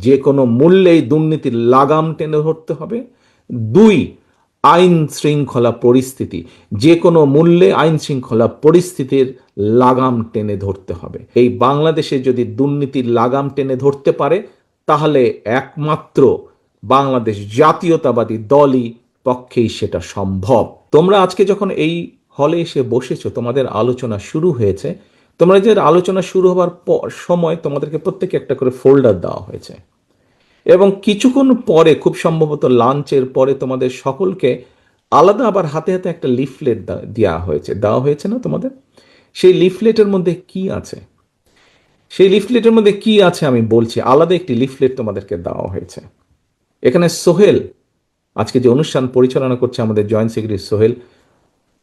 যে কোনো মূল্যেই দুর্নীতির লাগাম টেনে ধরতে হবে। দুই, আইন শৃঙ্খলা পরিস্থিতি। যে কোনো মূল্যে আইন শৃঙ্খলা পরিস্থিতির লাগাম টেনে ধরতে হবে। এই বাংলাদেশে যদি দুর্নীতির লাগাম টেনে ধরতে পারে, তাহলে একমাত্র বাংলাদেশ জাতীয়তাবাদী দলই পক্ষেই সেটা সম্ভব। তোমরা আজকে যখন এই হলে এসে বসেছো, তোমাদের আলোচনা শুরু হয়েছে। তোমরা যে আলোচনা শুরু হওয়ার পর সময় তোমাদেরকে প্রত্যেকে একটা করে ফোল্ডার দেওয়া হয়েছে। এবং কিছুক্ষণ পরে, খুব সম্ভবত লাঞ্চের পরে তোমাদের সকলকে আলাদা আবার হাতে হাতে একটা লিফলেট দেওয়া হয়েছে। দেওয়া হয়েছে না তোমাদের? সেই লিফলেটের মধ্যে কি আছে? সেই লিফলেটের মধ্যে কি আছে আমি বলছি। আলাদা একটি লিফলেট তোমাদেরকে দেওয়া হয়েছে। এখানে সোহেল, আজকে যে অনুষ্ঠান পরিচালনা করছে আমাদের জয়েন্ট সেক্রেটারি সোহেল,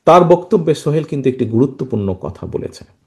তার বক্তব্যে সোহেল কিন্তু একটি গুরুত্বপূর্ণ কথা বলেছে।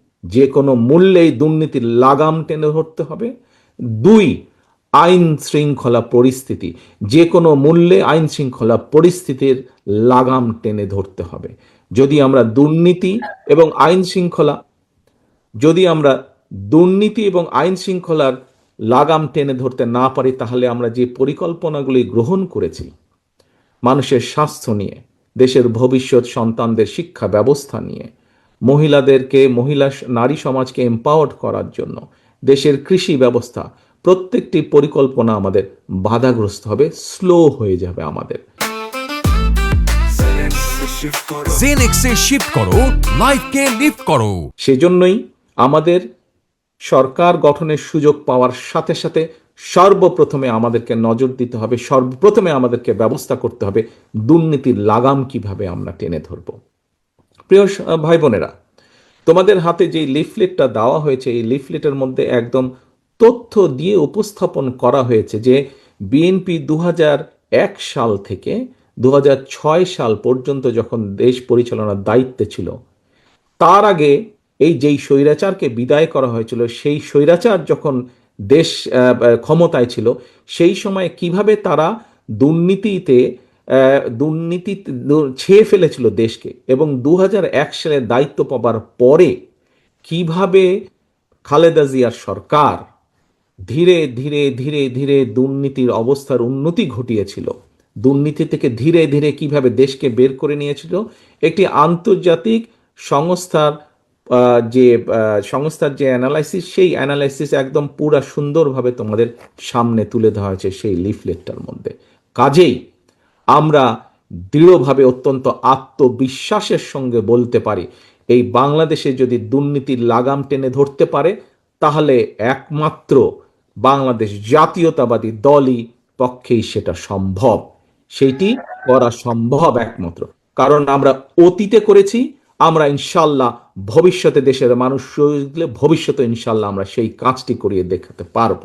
যে কোনো মূল্যেই দুর্নীতির লাগাম টেনে ধরতে হবে। দুই, আইন শৃঙ্খলা পরিস্থিতি। যে কোনো মূল্যে আইন শৃঙ্খলা পরিস্থিতির লাগাম টেনে ধরতে হবে। যদি আমরা দুর্নীতি এবং আইন শৃঙ্খলা, যদি আমরা দুর্নীতি এবং আইন শৃঙ্খলার লাগাম টেনে ধরতে না পারি, তাহলে আমরা যে পরিকল্পনাগুলি গ্রহণ করেছি, মানুষের স্বাস্থ্য নিয়ে, দেশের ভবিষ্যৎ সন্তানদের শিক্ষা ব্যবস্থা নিয়ে মহিলাদেরকে মহিলা নারী সমাজকে এম্পাওয়ার্ড করার জন্য দেশের কৃষি ব্যবস্থা প্রত্যেকটি পরিকল্পনা আমাদের বাধাগ্রস্ত হবে স্লো হয়ে যাবে আমাদের। জেনেক্সে শিফট করো লাইফকে লিফট করো। সেজন্যই আমাদের সরকার গঠনের সুযোগ পাওয়ার সাথে সাথে সর্বপ্রথমে আমাদেরকে নজর দিতে হবে সর্বপ্রথমে আমাদেরকে ব্যবস্থা করতে হবে দুর্নীতির লাগাম কীভাবে আমরা টেনে ধরব। প্রিয় ভাই বোনেরা তোমাদের হাতে যে লিফলেটটা দেওয়া হয়েছে, এই লিফলেটের মধ্যে একদম তথ্য দিয়ে উপস্থাপন করা হয়েছে যে বিএনপি দু এক সাল থেকে দু হাজার ছয় সাল পর্যন্ত যখন দেশ পরিচালনার দায়িত্বে ছিল, তার আগে এই যেই স্বৈরাচারকে বিদায় করা হয়েছিল, সেই স্বৈরাচার যখন দেশ ক্ষমতায় ছিল, সেই সময় কীভাবে তারা দুর্নীতিতে দুর্নীতি ছেয়ে ফেলেছিল দেশকে। এবং দু সালে দায়িত্ব পাবার পরে কীভাবে খালেদা জিয়ার সরকার ধীরে ধীরে ধীরে ধীরে দুর্নীতির অবস্থার উন্নতি ঘটিয়েছিল, দুর্নীতি থেকে ধীরে ধীরে কীভাবে দেশকে বের করে নিয়েছিল, একটি আন্তর্জাতিক সংস্থার যে সংস্থার যে অ্যানালাইসিস সেই অ্যানালাইসিস একদম পুরা সুন্দরভাবে তোমাদের সামনে তুলে ধরা হয়েছে সেই লিফলেটটার মধ্যে। কাজেই আমরা দৃঢ়ভাবে অত্যন্ত আত্মবিশ্বাসের সঙ্গে বলতে পারি, এই বাংলাদেশে যদি দুর্নীতির লাগাম টেনে ধরতে পারে, তাহলে একমাত্র বাংলাদেশ জাতীয়তাবাদী দলই পক্ষেই সেটা সম্ভব। সেটি করা সম্ভব একমাত্র। কারণ আমরা অতীতে করেছি, আমরা ইনশাল্লাহ ভবিষ্যতে দেশের মানুষ ভবিষ্যতে ইনশাল্লাহ আমরা সেই কাজটি করিয়ে দেখাতে পারব।